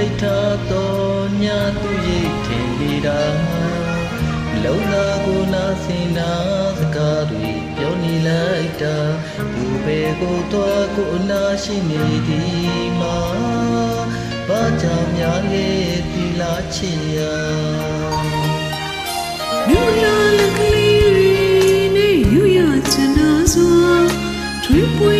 မိတ်ထားသောညသူရိတ်ထင်မိတာလုံလာကိုနာစင်နာစကားတွေပြောနေလိုက်တာသူပဲကိုတော့ကိုအနာရှိနေသည်မှာဘာကြောင့်များလေဒီလားချင်ရာမြူလာလကလေးနေယူရချင်နာစွာထွေးပွေ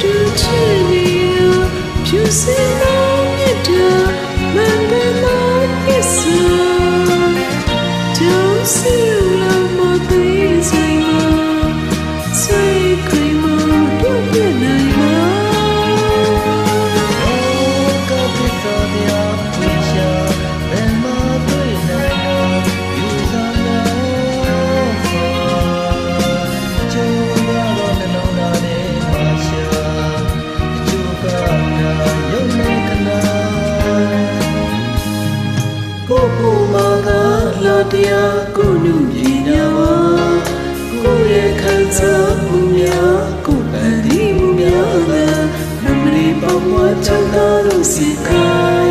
တူချီနီယာဖြူစင်တော့မြတ်တာ တရားကိုနုပြညာပါကိုရဲ့ခံစားမှုများကိုပန်ဒီမှုများသာမမလေးပေါင်းမချမ်းသာလို့စီကား